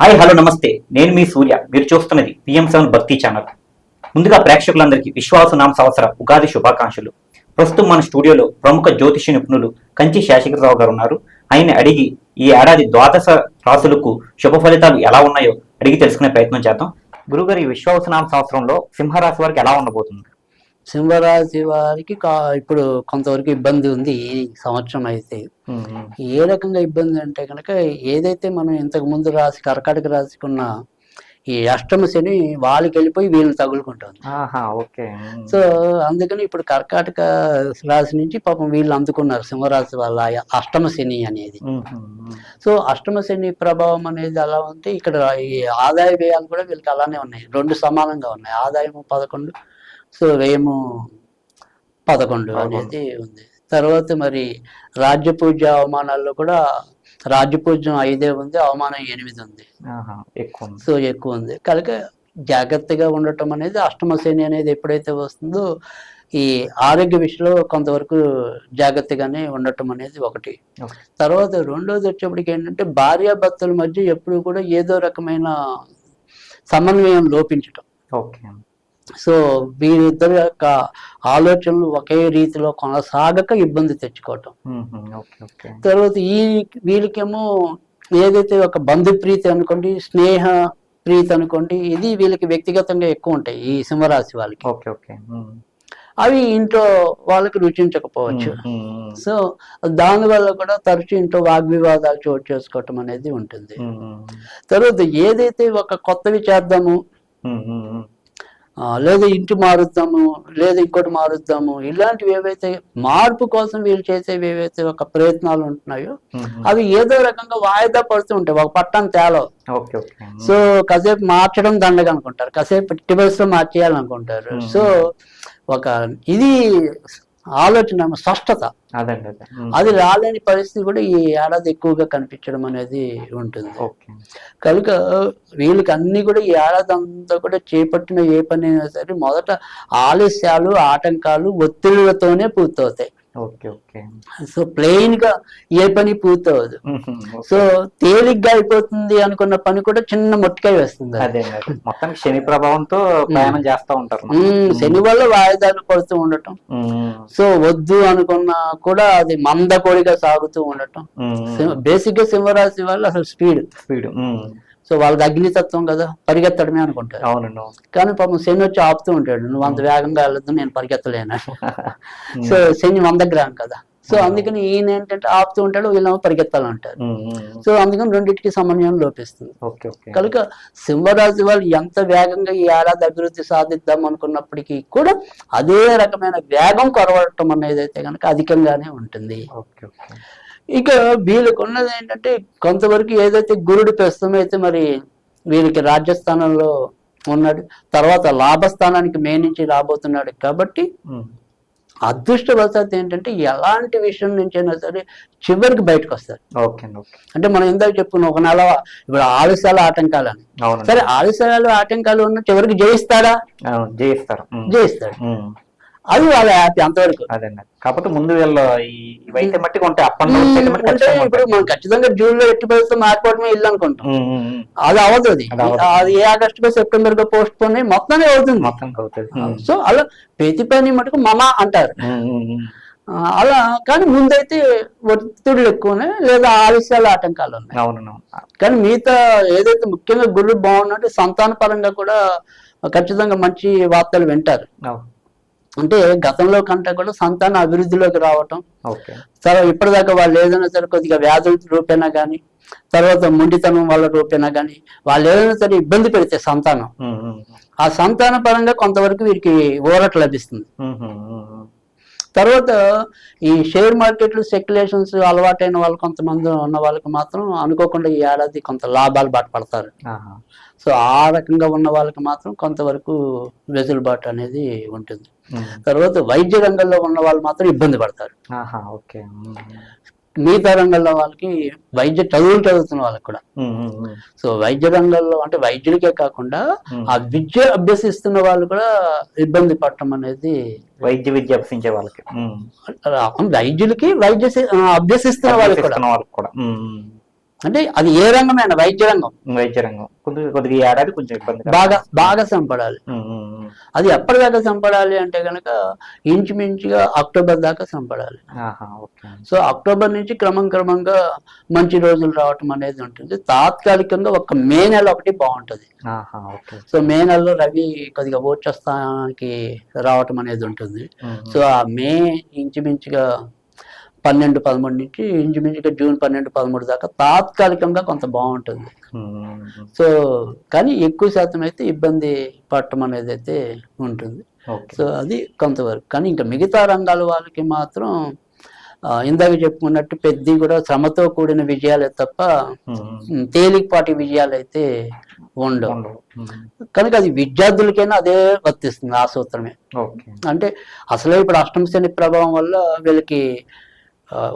Hi hello నమస్తే. నేను మీ సూర్య. మీరు చూస్తున్నది పిఎం సెవెన్ భక్తి ఛానల్. ముందుగా ప్రేక్షకులందరికీ విశ్వాసనామ సంవత్సర ఉగాది శుభాకాంక్షలు. ప్రస్తుతం మన స్టూడియోలో ప్రముఖ జ్యోతిష నిపుణులు కంచి శేషగిరిరావు గారు ఉన్నారు. ఆయన అడిగి ఈ ఏడాది ద్వాదశ రాసులకు శుభ ఫలితాలు ఎలా ఉన్నాయో అడిగి తెలుసుకునే ప్రయత్నం చేద్దాం. గురుగారు ఈ విశ్వాసనామ సంవత్సరంలో సింహరాశి వారికి ఎలా ఉండబోతుంది? సింహరాశి వారికి కా ఇప్పుడు కొంతవరకు ఇబ్బంది ఉంది ఈ సంవత్సరం అయితే. ఏ రకంగా ఇబ్బంది అంటే కనుక ఏదైతే మనం ఇంతకు ముందు రాసి కర్కాటక రాశికి ఉన్న ఈ అష్టమ శని వాళ్ళకి వెళ్ళిపోయి వీళ్ళు తగులుకుంటుంది. ఓకే. సో అందుకని ఇప్పుడు కర్కాటక రాశి నుంచి పాపం వీళ్ళు అందుకున్నారు సింహరాశి వాళ్ళ అష్టమ శని అనేది. సో అష్టమ శని ప్రభావం అనేది అలా ఉంది ఇక్కడ ఈ ఆదాయ వ్యయాలు కూడా వీళ్ళకి అలానే ఉన్నాయి. రెండు సమానంగా ఉన్నాయి. ఆదాయము పదకొండు సో వ్యయము పదకొండు అనేది ఉంది. తర్వాత మరి రాజ్య పూజ అవమానాల్లో కూడా రాజ్య పూజ్యం ఐదే ఉంది అవమానం ఎనిమిది ఉంది. సో ఎక్కువ ఉంది. కనుక జాగ్రత్తగా ఉండటం అనేది అష్టమ శని అనేది ఎప్పుడైతే వస్తుందో ఈ ఆరోగ్య విషయంలో కొంతవరకు జాగ్రత్తగానే ఉండటం అనేది ఒకటి. తర్వాత రెండోది వచ్చేప్పటికి ఏంటంటే భార్యాభర్తల మధ్య ఎప్పుడు కూడా ఏదో రకమైన సమన్వయం లోపించటం. ఓకే. సో వీరిద్దరి యొక్క ఆలోచనలు ఒకే రీతిలో కొనసాగక ఇబ్బంది తెచ్చుకోవటం. తర్వాత ఈ వీళ్ళకేమో ఏదైతే ఒక బంధు ప్రీతి అనుకోండి స్నేహ ప్రీతి అనుకోండి ఇది వీళ్ళకి వ్యక్తిగతంగా ఎక్కువ ఉంటాయి ఈ సింహరాశి వాళ్ళకి. ఓకే ఓకే అవి ఇంట్లో వాళ్ళకి రుచించకపోవచ్చు. సో దానివల్ల కూడా తరచు ఇంట్లో వాగ్వివాదాలు చోటు చేసుకోవటం అనేది ఉంటుంది. తర్వాత ఏదైతే ఒక కొత్తవి చేద్దాము లేదా ఇంటి మారుద్దాము లేదా ఇంకోటి మారుద్దాము. ఇలాంటివి ఏవైతే మార్పు కోసం వీళ్ళు చేసేవి ఏవైతే ఒక ప్రయత్నాలు ఉంటున్నాయో అవి ఏదో రకంగా వాయిదా పడుతూ ఉంటాయి. ఒక పట్టం తేలో. సో కాసేపు మార్చడం దండగా అనుకుంటారు. కాసేపు ఎట్టి పరిస్థితుల్లో మార్చేయాలనుకుంటారు సో ఒక ఇది ఆలోచన స్పష్టత. అదండి అదే. రాలేని పరిస్థితి కూడా ఈ ఏడాది ఎక్కువగా కనిపించడం అనేది ఉంటుంది. కనుక వీళ్ళకి అన్ని కూడా ఈ ఏడాది అంతా కూడా చేపట్టిన ఏ పని అయినా సరే మొదట ఆలస్యాలు ఆటంకాలు ఒత్తిళ్ళతోనే పూర్తవుతాయి. సో ప్లెయిన్గా ఏ పని పూర్తవదు సో తేలిగ్గా అయిపోతుంది అనుకున్న పని కూడా చిన్న మొట్టికాయ వేస్తుంది అదే. మొత్తం శని ప్రభావంతో ప్రయాణం చేస్తా ఉంటారు శని వల్ల వాయిదాలు పడుతూ ఉండటం. సో వద్దు అనుకున్నా కూడా అది మందకొడిగా సాగుతూ ఉండటం. బేసిక్గా సింహరాశి వాళ్ళు అసలు స్పీడ్. స్పీడ్ సో వాళ్ళది అగ్నితత్వం కదా పరిగెత్తడమే అనుకుంటారు. అవునండి కానీ పాపం శని వచ్చి ఆపుతూ ఉంటాడు నువ్వు అంత వేగంగా వెళ్ళొద్దు నేను పరిగెత్తలేను. సో శని వంద గ్రామ్ కదా. సో అందుకని ఈయన ఏంటంటే ఆపుతూ ఉంటాడు వీళ్ళేమో పరిగెత్తాలంటారు. సో అందుకని రెండింటికి సమన్వయం లోపిస్తుంది. కనుక సింహరాశి వాళ్ళు ఎంత వేగంగా ఈ ఏడాది అభివృద్ధి సాధిద్దాం అనుకున్నప్పటికీ కూడా అదే రకమైన వేగం కొరవడటం అనేది అయితే కనుక అధికంగానే ఉంటుంది. ఇక వీళ్ళకు ఉన్నది ఏంటంటే కొంతవరకు ఏదైతే గురుడు ప్రస్తుతం అయితే మరి వీరికి రాజ్యస్థానంలో ఉన్నాడు తర్వాత లాభస్థానానికి మే నుంచి రాబోతున్నాడు కాబట్టి ఉమ్, అదృష్టవశాత్తు ఏంటంటే ఎలాంటి విషయం నుంచైనా సరే చివరికి బయటకు వస్తారు. అంటే మనం ఇందాక చెప్పుకున్న ఒక నెల ఇప్పుడు ఆలస్యాలు ఆటంకాలని. అవునండి. సరే ఆలస్యాలు ఆటంకాలు ఉన్న చివరికి జయిస్తాడా? జయిస్తారు. జయిస్తాడు. అది వాళ్ళ హ్యాపీ అంతవరకు. అదండి కాకపోతే ముందు వీళ్ళు ఈ- ఇవైతే మట్టికి ఉంటాయి. అప్పటి మట్టి అంటే ఖచ్చితంగా ఇప్పుడు. మనం ఖచ్చితంగా జూన్లో ఎట్టి పరిస్థితులు మారిపోవడమే ఇల్లు అనుకుంటాం. అది అవ్వదు అది. అది ఏ ఆగస్టు కో సెప్టెంబర్ కో పోస్ట్ పోన్ మొత్తాన్ని అవుతుంది. మొత్తం అవుతుంది. సో అలా ప్రతి పని మటుకు మమ అంటారు. అలా కానీ ముందైతే ఒత్తిడులు ఎక్కువనే లేదా ఆలస్యాలు ఆటంకాలు ఉన్నాయి. అవును కానీ మిగతా ఏదైతే ముఖ్యంగా గురువు బాగున్నట్టు సంతాన పరంగా కూడా ఖచ్చితంగా మంచి వార్తలు వింటారు. అంటే గతంలో కంటే కూడా సంతాన అభివృద్ధిలోకి రావటం. సరే ఇప్పటిదాకా వాళ్ళు ఏదైనా సరే కొద్దిగా వ్యాధుల రూపేనా కానీ తర్వాత మొండితనం వాళ్ళ రూపేనా కానీ వాళ్ళు ఏదైనా సరే ఇబ్బంది పెడితే సంతానం. ఆ సంతాన పరంగా కొంతవరకు వీరికి ఊరట లభిస్తుంది. తర్వాత ఈ షేర్ మార్కెట్లు స్పెక్యులేషన్స్ అలవాటైన వాళ్ళు కొంతమంది ఉన్న వాళ్ళకి మాత్రం అనుకోకుండా ఈ ఏడాది కొంత లాభాలు బాట పడతారు ఆహా. సో ఆ రకంగా ఉన్న వాళ్ళకి మాత్రం కొంతవరకు వెసులుబాటు అనేది ఉంటుంది. తర్వాత వైద్య రంగంలో ఉన్న వాళ్ళు మాత్రం ఇబ్బంది పడతారు. ఓకే. మిగతా రంగంలో వాళ్ళకి వైద్య చదువులు చదువుతున్న వాళ్ళకి కూడా. సో వైద్య రంగంలో అంటే వైద్యులకే కాకుండా. ఆ విద్య అభ్యసిస్తున్న వాళ్ళు కూడా ఇబ్బంది పడటం అనేది వైద్య విద్య అభ్యసించే వాళ్ళకి. వైద్యులకి వైద్య అభ్యసిస్తున్న వాళ్ళకి కూడా. అంటే అది ఏ రంగమైన వైద్య రంగం? వైద్య రంగం. కొద్దిగా ఏడాది కొంచెం ఇబ్బంది బాగా బాగా సంపడాలి. అది ఎప్పటిదాకా సంపడాలి అంటే కనుక ఇంచుమించుగా అక్టోబర్ దాకా సంపడాలి. సో అక్టోబర్ నుంచి క్రమం క్రమంగా మంచి రోజులు రావటం అనేది ఉంటుంది. తాత్కాలికంగా ఒక మే నెల ఒకటి బాగుంటుంది. సో మే నెలలో రవి కొద్దిగా ఓచస్థానానికి రావటం అనేది ఉంటుంది. సో ఆ మే ఇంచుమించుగా పన్నెండు పదమూడు నుంచి ఇంచుమించుగా జూన్ పన్నెండు పదమూడు దాకా తాత్కాలికంగా కొంత బాగుంటుంది. సో కానీ ఎక్కువ శాతం అయితే ఇబ్బంది పడటం అనేది అయితే ఉంటుంది. సో అది కొంతవరకు. కానీ ఇంకా మిగతా రంగాల వాళ్ళకి మాత్రం ఇందాక చెప్పుకున్నట్టు పెద్ద కూడా శ్రమతో కూడిన విజయాలే తప్ప తేలికపాటి విజయాలు అయితే ఉండవు. కనుక అది విద్యార్థులకైనా అదే వర్తిస్తుంది ఆ సూత్రమే. అంటే అసలే ఇప్పుడు అష్టమ శని ప్రభావం వల్ల వీళ్ళకి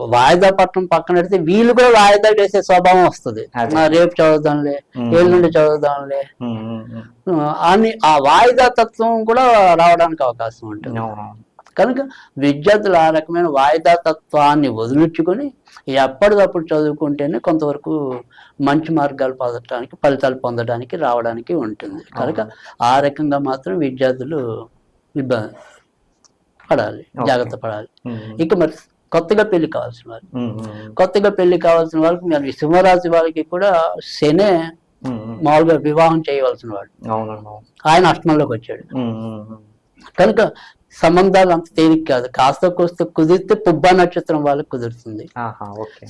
వాయిదా పట్టడం పక్కన పెడితే వీళ్ళు కూడా వాయిదా వేసే స్వభావం వస్తుంది. రేపు చదువుదాంలే మ్మ్. ఎల్లుండి చదువుదాంలే. అని ఆ వాయిదా తత్వం కూడా రావడానికి అవకాశం ఉంటుంది. కనుక విద్యార్థులు ఆ రకమైన వాయిదా తత్వాన్ని వదిలించుకొని ఎప్పటికప్పుడు చదువుకుంటేనే కొంతవరకు మంచి మార్గాలు పొందడానికి ఫలితాలు పొందడానికి రావడానికి ఉంటుంది. కనుక ఆ రకంగా మాత్రం విద్యార్థులు ఇబ్బంది పడాలి. జాగ్రత్త పడాలి. ఇక మరి కొత్తగా పెళ్ళి కావాల్సిన వారు కొత్తగా పెళ్ళి కావాల్సిన వాళ్ళకి మరి సింహరాశి వాళ్ళకి కూడా శనే మామూలుగా వివాహం చేయవలసిన వాడు. ఆయన అష్టమంలోకి వచ్చాడు. కనుక సంబంధాలు అంత తేలిక కాదు. కాస్త కోస్త కుదిరితే పుబ్బా నక్షత్రం వాళ్ళకి కుదురుతుంది.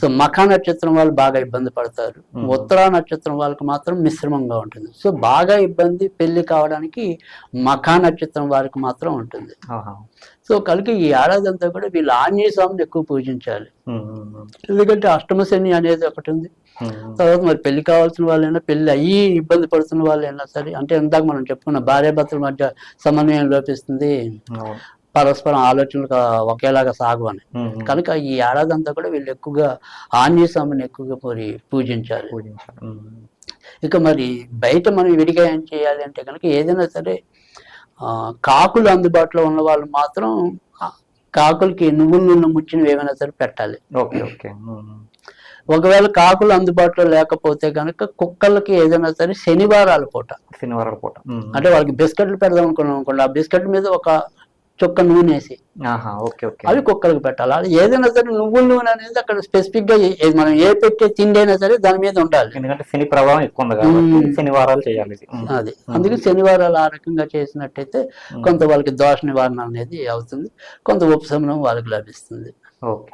సో మఖా నక్షత్రం వాళ్ళు బాగా ఇబ్బంది పడతారు. ఉత్తరా నక్షత్రం వాళ్ళకి మాత్రం మిశ్రమంగా ఉంటుంది. సో బాగా ఇబ్బంది పెళ్ళి కావడానికి మఖా నక్షత్రం వారికి మాత్రం ఉంటుంది. సో కనుక ఈ ఏడాది అంతా కూడా వీళ్ళు ఆంజనేయ స్వామిని ఎక్కువ పూజించాలి. ఎందుకంటే అష్టమ శని అనేది ఒకటి ఉంది. తర్వాత మరి పెళ్ళి కావాల్సిన వాళ్ళైనా పెళ్ళి అయ్యి ఇబ్బంది పడుతున్న వాళ్ళైనా సరే అంటే ఇందాక మనం చెప్పుకున్న భార్యాభర్తల మధ్య సమన్వయం లోపిస్తుంది. పరస్పరం ఆలోచనలు ఒకేలాగా సాగు అని కనుక ఈ ఏడాది అంతా కూడా వీళ్ళు ఎక్కువగా ఆంజనేయ స్వామిని ఎక్కువగా మరి పూజించాలి. ఇక మరి బయట మనం విడిగా ఏం చేయాలి అంటే కనుక ఏదైనా సరే కాకులు అందుబాటులో ఉన్న వాళ్ళు మాత్రం కాకులకి నువ్వుల నూనె ముచ్చినవి ఏమైనా సరే పెట్టాలి. Okay okay. ఒకవేళ కాకులు అందుబాటులో లేకపోతే కనుక కుక్కలకి ఏదైనా సరే శనివారాల పూట. శనివారం పూట. అంటే వాళ్ళకి బిస్కెట్లు పెడదాం అనుకున్నాం అనుకోండి ఆ బిస్కెట్ మీద ఒక చుక్క నూనె వేసి ఆహా ఓకే ఓకే. అవి కుక్కలకు పెట్టాలి? అది ఏదైనా సరే నువ్వుల నూనె అనేది అక్కడ స్పెసిఫిక్గా మనం ఏ పెట్టే తిండి అయినా సరే దాని మీద ఉండాలి. ఎందుకంటే శని ప్రభావం ఎక్కువ. శనివారాలు చేయాలి. అది. అందుకే శనివారాలు ఆ రకంగా చేసినట్టయితే కొంత వాళ్ళకి దోష నివారణ అనేది అవుతుంది. కొంత ఉపశమనం వాళ్ళకి లభిస్తుంది. ఓకే.